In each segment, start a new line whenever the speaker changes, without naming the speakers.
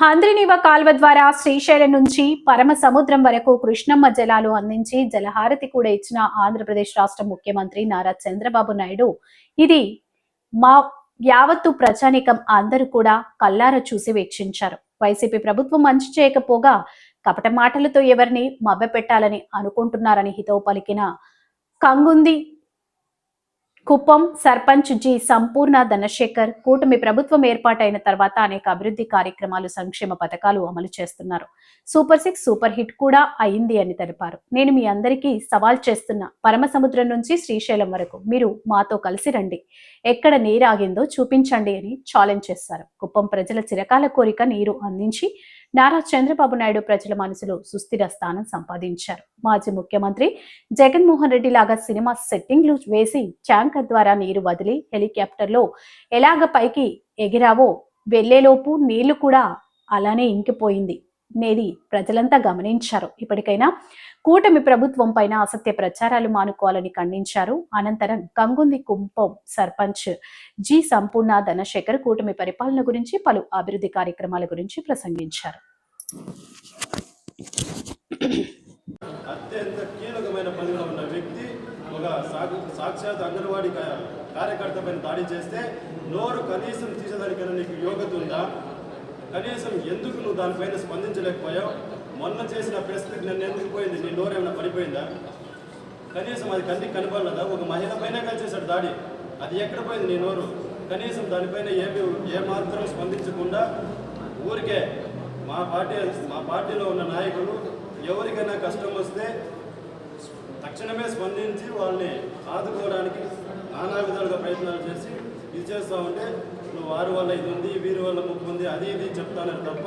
హంద్రినీవ కాల్వ ద్వారా శ్రీశైలం నుంచి పరమ సముద్రం వరకు కృష్ణమ్మ జలాలు అందించి జలహారతి కూడా ఇచ్చిన ఆంధ్రప్రదేశ్ రాష్ట్ర ముఖ్యమంత్రి నారా చంద్రబాబు నాయుడు. ఇది మా యావత్తు ప్రజానీకం అందరూ కూడా కల్లార చూసి వీక్షించారు. వైసీపీ ప్రభుత్వం మంచి చేయకపోగా కపట మాటలతో ఎవరిని మభ్యపెట్టాలని అనుకుంటున్నారని హితవు పలికిన కంగుంది కుప్పం సర్పంచ్ జి. సంపూర్ణ ధనశేఖర్ కూటమి ప్రభుత్వం ఏర్పాటైన తర్వాత అనేక అభివృద్ధి కార్యక్రమాలు సంక్షేమ పథకాలు అమలు చేస్తున్నారు. సూపర్ సిక్స్ సూపర్ హిట్ కూడా అయింది అని తెలిపారు. నేను మీ అందరికీ సవాల్ చేస్తున్న పరమ సముద్రం నుంచి శ్రీశైలం వరకు మీరు మాతో కలిసి రండి. ఎక్కడ నీరు ఆగిందో చూపించండి అని ఛాలెంజ్ చేశారు. కుప్పం ప్రజల చిరకాల కోరిక నీరు అందించి నారా చంద్రబాబు నాయుడు ప్రజల మనసులో సుస్థిర స్థానం సంపాదించారు. మాజీ ముఖ్యమంత్రి జగన్మోహన్ రెడ్డి లాగా సినిమా సెట్టింగ్లు వేసి ట్యాంకర్ ద్వారా నీరు వదిలి హెలికాప్టర్లో ఎలాగ పైకి ఎగిరావో వెళ్ళేలోపు నీళ్ళు కూడా అలానే ఇంకిపోయింది. నేది ప్రజలంతా గమనించారు. ఇప్పటికైనా కూటమి ప్రభుత్వం పైన అసత్య ప్రచారాలు మానుకోవాలని ఖండించారు. అనంతరం కంగుంది కుంపం సర్పంచ్ జి. సంపూర్ణ ధనశేఖర్ కూటమి పరిపాలన గురించి పలు అభివృద్ధి కార్యక్రమాల గురించి ప్రసంగించారు.
అత్యంత కీలకమైన పనిలో ఉన్న వ్యక్తి ఒక సాగు సాక్షాత్ అంగన్వాడీ కార్యకర్త పైన దాడి చేస్తే నోరు కనీసం తీసేదానికైనా నీకు యోగ్యత ఉందా? కనీసం ఎందుకు నువ్వు దానిపైన స్పందించలేకపోయావు? మొన్న చేసిన ప్రశ్నకి నన్ను ఎందుకు పోయింది? నీ నోరు ఏమైనా పడిపోయిందా? కనీసం అది కంటికి కనపడలేదా? ఒక మహిళ పైన కలిసేసాడు దాడి. అది ఎక్కడ పోయింది నీ నోరు? కనీసం దానిపైన ఏమి ఏమాత్రం స్పందించకుండా ఊరికే మా పార్టీ మా పార్టీలో ఉన్న నాయకులు ఎవరికైనా కష్టం వస్తే తక్షణమే స్పందించి వాళ్ళని ఆదుకోవడానికి నానా విధాలుగా ప్రయత్నాలు చేసి ఇది చేస్తూ ఉంటే నువ్వు వారి వల్ల ఇది ఉంది వీరి వల్ల ముప్పు ఉంది అది ఇది చెప్తానని తప్ప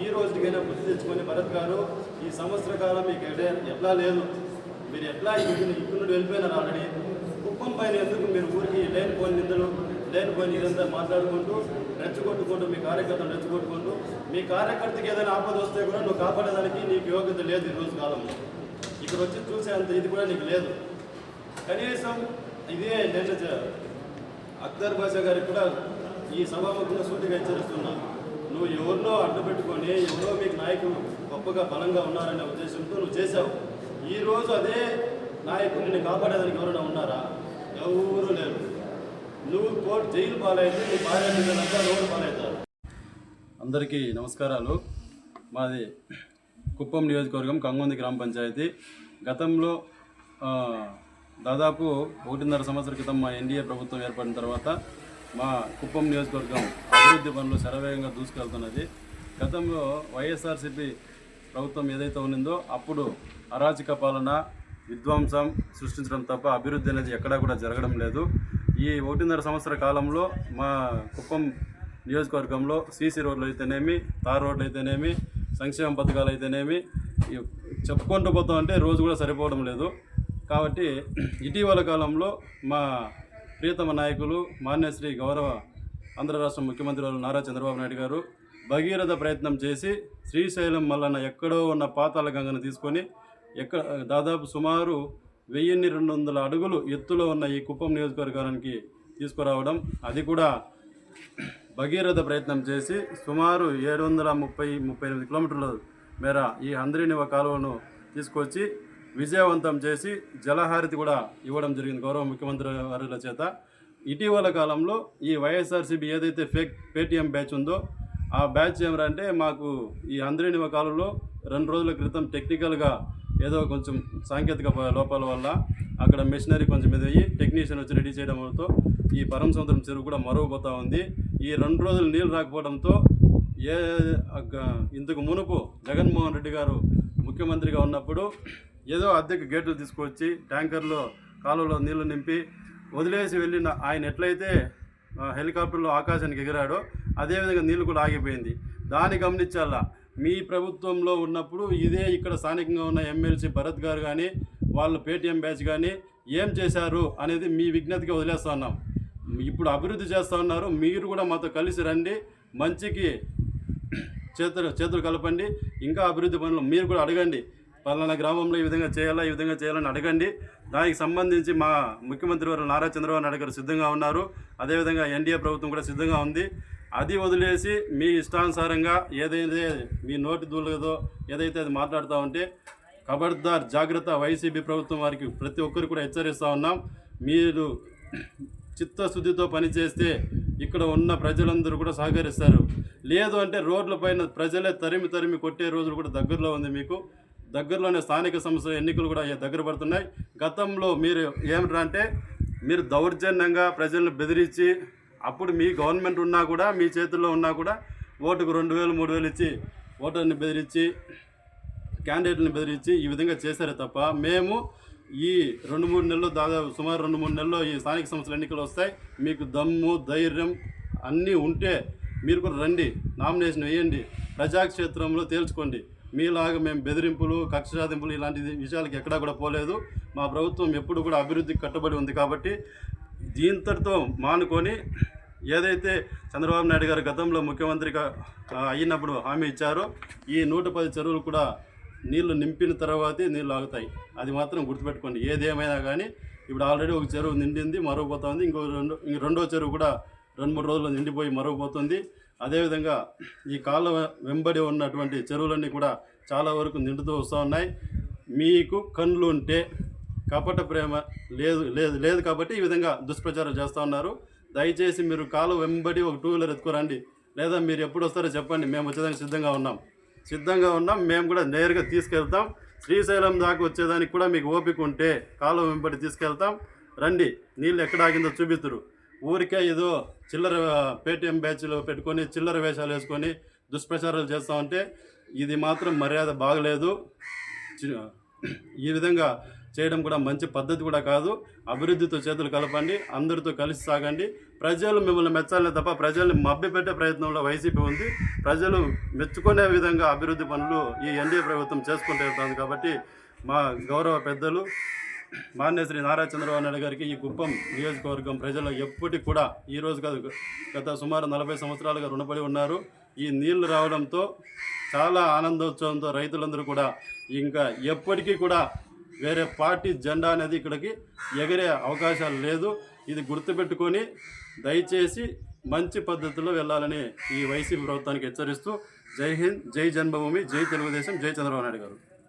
ఈ రోజుకైనా బుద్ధి తెచ్చుకొని భరత్ గారు ఈ సంవత్సర కాలం మీకు ఎడే- ఎట్లా లేదు. మీరు ఎట్లా ఇప్పుడు నుండి వెళ్ళిపోయినారు ఆల్రెడీ. కుప్పం పైన ఎందుకు మీరు ఊరికి లేనిపోయిన నిందలు లేనిపోయిన ఇదంతా మాట్లాడుకుంటూ రెచ్చగొట్టుకుంటూ మీ కార్యకర్తలు రెచ్చగొట్టుకుంటూ మీ కార్యకర్తకి ఏదైనా ఆపద వస్తే కూడా నువ్వు కాపాడేదానికి నీకు యోగ్యత లేదు ఈ రోజు కాలంలో. ఇక్కడ వచ్చి చూసే అంత ఇది కూడా నీకు లేదు. కనీసం ఇదే నేను అక్తర్ బాషా గారికి కూడా ఈ సభాముఖంగా సూటిగా హెచ్చరిస్తున్నా. నువ్వు ఎవరినో అడ్డు పెట్టుకొని ఎవరో మీకు నాయకులు గొప్పగా బలంగా ఉన్నారనే ఉద్దేశంతో నువ్వు చేశావు. ఈరోజు అదే నాయకుడిని నిన్ను కాపాడేదానికి ఎవరైనా ఉన్నారా? ఎవరు లేరు. నువ్వు కోర్టు జైలు పాలైతే నీ భార్య పిల్లలంతా రోడ్డు పాలవుతారు అందరికీ నమస్కారాలు. మాది కుప్పం నియోజకవర్గం కంగొంది గ్రామ పంచాయతీ. గతంలో దాదాపు ఒకటిన్నర సంవత్సర క్రితం మా ఎన్డీఏ ప్రభుత్వం ఏర్పడిన తర్వాత మా కుప్పం నియోజకవర్గం అభివృద్ధి పనులు శరవేగంగా దూసుకెళ్తున్నది. గతంలో వైఎస్ఆర్సీపీ ప్రభుత్వం ఏదైతే ఉన్నిందో అప్పుడు అరాచక పాలన విధ్వంసం సృష్టించడం తప్ప అభివృద్ధి అనేది ఎక్కడా కూడా జరగడం లేదు. ఈ ఒకటిన్నర సంవత్సర కాలంలో మా కుప్పం నియోజకవర్గంలో సీసీ రోడ్లు అయితేనేమి తార్ రోడ్లు అయితేనేమి సంక్షేమ పథకాలు అయితేనేమి చెప్పుకుంటూ పోతాం అంటే రోజు కూడా సరిపోవడం లేదు. కాబట్టి ఇటీవల కాలంలో మా ప్రియతమ నాయకులు మాన్యశ్రీ గౌరవ ఆంధ్ర రాష్ట్ర ముఖ్యమంత్రి నారా చంద్రబాబు నాయుడు గారు భగీరథ ప్రయత్నం చేసి శ్రీశైలం మల్లన్న ఎక్కడో ఉన్న పాతాల గంగను తీసుకొని ఎక్కడ దాదాపు సుమారు వెయ్యిన్ని రెండు వందల అడుగులు ఎత్తులో ఉన్న ఈ కుప్పం నియోజకవర్గానికి తీసుకురావడం అది కూడా భగీరథ ప్రయత్నం చేసి సుమారు ఏడు వందల ముప్పై ముప్పై ఎనిమిది కిలోమీటర్ల మేర ఈ అంద్రీనివ కాలువను తీసుకొచ్చి విజయవంతం చేసి జలహారతి కూడా ఇవ్వడం జరిగింది గౌరవ ముఖ్యమంత్రి వారుల చేత. ఇటీవల కాలంలో ఈ వైఎస్ఆర్సీబీ ఏదైతే ఫేక్ పేటీఎం బ్యాచ్ ఉందో ఆ బ్యాచ్ ఏమరంటే మాకు ఈ అంద్రీనివ కాలంలో రెండు రోజుల క్రితం టెక్నికల్గా ఏదో కొంచెం సాంకేతిక లోపాల వల్ల అక్కడ మెషినరీ కొంచెం ఎదయ్యి టెక్నీషియన్ వచ్చి రెడీ చేయడంతో ఈ పరం సముద్రం చెరువు కూడా మరుగుపోతూ ఉంది. ఈ రెండు రోజులు నీళ్ళు రాకపోవడంతో ఏ ఇంతకు మునుపు జగన్మోహన్ రెడ్డి గారు ముఖ్యమంత్రిగా ఉన్నప్పుడు ఏదో అద్దెకు గేట్లు తీసుకొచ్చి ట్యాంకర్లో కాలువలో నీళ్ళు నింపి వదిలేసి వెళ్ళిన ఆయన ఎట్లయితే హెలికాప్టర్లో ఆకాశానికి ఎగిరాడో అదేవిధంగా నీళ్ళు కూడా ఆగిపోయింది. దాన్ని గమనించాలా? మీ ప్రభుత్వంలో ఉన్నప్పుడు ఇదే ఇక్కడ స్థానికంగా ఉన్న ఎమ్మెల్సీ భరత్ గారు కానీ వాళ్ళు పేటీఎం బ్యాచ్ కానీ ఏం చేశారు అనేది మీ విజ్ఞతకి వదిలేస్తా ఉన్నాం. ఇప్పుడు అభివృద్ధి చేస్తూ ఉన్నారు. మీరు కూడా మాతో కలిసి రండి. మంచికి చేతులు చేతులు కలపండి. ఇంకా అభివృద్ధి పనులు మీరు కూడా అడగండి. పలానా గ్రామంలో ఈ విధంగా చేయాలా ఈ విధంగా చేయాలని అడగండి. దానికి సంబంధించి మా ముఖ్యమంత్రి వారు నారా చంద్రబాబు నాయుడు గారు సిద్ధంగా ఉన్నారు. అదేవిధంగా ఎన్డీఏ ప్రభుత్వం కూడా సిద్ధంగా ఉంది. అది వదిలేసి మీ ఇష్టానుసారంగా ఏదైతే మీ నోటి దూలదో ఏదైతే అది మాట్లాడుతూ ఉంటే ఖబర్దార్ జాగ్రత్త వైసీపీ ప్రభుత్వం వారికి ప్రతి ఒక్కరు కూడా హెచ్చరిస్తూ ఉన్నాం. మీరు చిత్తశుద్ధితో పనిచేస్తే ఇక్కడ ఉన్న ప్రజలందరూ కూడా సహకరిస్తారు. లేదు అంటే రోడ్లపైన ప్రజలే తరిమి తరిమి కొట్టే రోజులు కూడా దగ్గరలో ఉంది మీకు. దగ్గరలోనే స్థానిక సంస్థల ఎన్నికలు కూడా దగ్గర పడుతున్నాయి. గతంలో మీరు ఏమిటంటే అంటే మీరు దౌర్జన్యంగా ప్రజలను బెదిరించి అప్పుడు మీ గవర్నమెంట్ ఉన్నా కూడా మీ చేతుల్లో ఉన్నా కూడా ఓటుకు రెండు వేలు మూడు వేలు ఇచ్చి ఓటర్ని బెదిరించి క్యాండిడేట్ని బెదిరించి ఈ విధంగా చేశారే తప్ప మేము ఈ రెండు మూడు నెలలు దాదాపు సుమారు రెండు మూడు నెలల్లో ఈ స్థానిక సంస్థల ఎన్నికలు వస్తాయి. మీకు దమ్ము ధైర్యం అన్నీ ఉంటే మీరు కూడా రండి. నామినేషన్ వేయండి. ప్రజాక్షేత్రంలో తేల్చుకోండి. మీలాగా మేము బెదిరింపులు కక్ష సాధింపులు ఇలాంటి విషయాలకు ఎక్కడా కూడా పోలేదు. మా ప్రభుత్వం ఎప్పుడు కూడా అభివృద్ధికి కట్టుబడి ఉంది కాబట్టి దీంతటితో మానుకొని ఏదైతే చంద్రబాబు నాయుడు గారు గతంలో ముఖ్యమంత్రిగా అయినప్పుడు హామీ ఇచ్చారో ఈ నూట పది చెరువులు కూడా నీళ్ళు నింపిన తర్వాతే నీళ్ళు ఆగుతాయి. అది మాత్రం గుర్తుపెట్టుకోండి. ఏదేమైనా కానీ ఇప్పుడు ఆల్రెడీ ఒక చెరువు నిండింది మరుగుపోతుంది ఇంకో రెండు రెండో చెరువు కూడా రెండు మూడు రోజులు నిండిపోయి మరుగుపోతుంది అదేవిధంగా ఈ కాళ్ళ వెంబడి ఉన్నటువంటి చెరువులన్నీ కూడా చాలా వరకు నిండుతూ వస్తూ ఉన్నాయి. మీకు కళ్ళు ఉంటే కపట ప్రేమ లేదు లేదు లేదు కాబట్టి ఈ విధంగా దుష్ప్రచారం చేస్తూ ఉన్నారు. దయచేసి మీరు కాలు వెంబడి ఒక టూ వీలర్ ఎత్తుకురండి లేదా మీరు ఎప్పుడు వస్తారో చెప్పండి. మేము వచ్చేదానికి సిద్ధంగా ఉన్నాం. సిద్ధంగా ఉన్నాం. మేము కూడా నేరుగా తీసుకెళ్తాం. శ్రీశైలం దాకా వచ్చేదానికి కూడా మీకు ఓపిక ఉంటే కాలువ వెంబడి తీసుకెళ్తాం. రండి. నీళ్ళు ఎక్కడ ఆగిందో చూపిస్తురు ఊరికే ఏదో చిల్లర పేటిఎం బ్యాచ్లో పెట్టుకొని చిల్లర వేషాలు వేసుకొని దుష్ప్రచారాలు చేస్తూ ఉంటే ఇది మాత్రం మర్యాద బాగలేదు. చి- ఈ విధంగా చేయడం కూడా మంచి పద్ధతి కూడా కాదు. అభివృద్ధితో చేతులు కలపండి అందరితో కలిసి సాగండి. ప్రజలు మిమ్మల్ని మెచ్చాలనే తప్ప ప్రజల్ని మభ్యపెట్టే ప్రయత్నంలో వైసీపీ ఉంది. ప్రజలు మెచ్చుకునే విధంగా అభివృద్ధి పనులు ఈ ఎన్డీఏ ప్రభుత్వం చేసుకుంటూ వెళ్తుంది కాబట్టి మా గౌరవ పెద్దలు మాన్య శ్రీ నారా చంద్రబాబు నాయుడు గారికి ఈ కుప్పం నియోజకవర్గం ప్రజలు ఎప్పటికి కూడా ఈ రోజు కాదు గత సుమారు నలభై సంవత్సరాలుగా రుణపడి ఉన్నారు. ఈ నీళ్ళు రావడంతో చాలా ఆనందోత్సవంతో రైతులందరూ కూడా ఇంకా ఎప్పటికీ కూడా వేరే పార్టీ జెండా అనేది ఇక్కడికి ఎగిరే అవకాశాలు లేదు. ఇది గుర్తుపెట్టుకొని దయచేసి మంచి పద్ధతిలో వెళ్ళాలని ఈ వైసీపీ ప్రభుత్వానికి హెచ్చరిస్తూ జై హింద్ జై జన్మభూమి జై తెలుగుదేశం జై చంద్రబాబు నాయుడు గారు.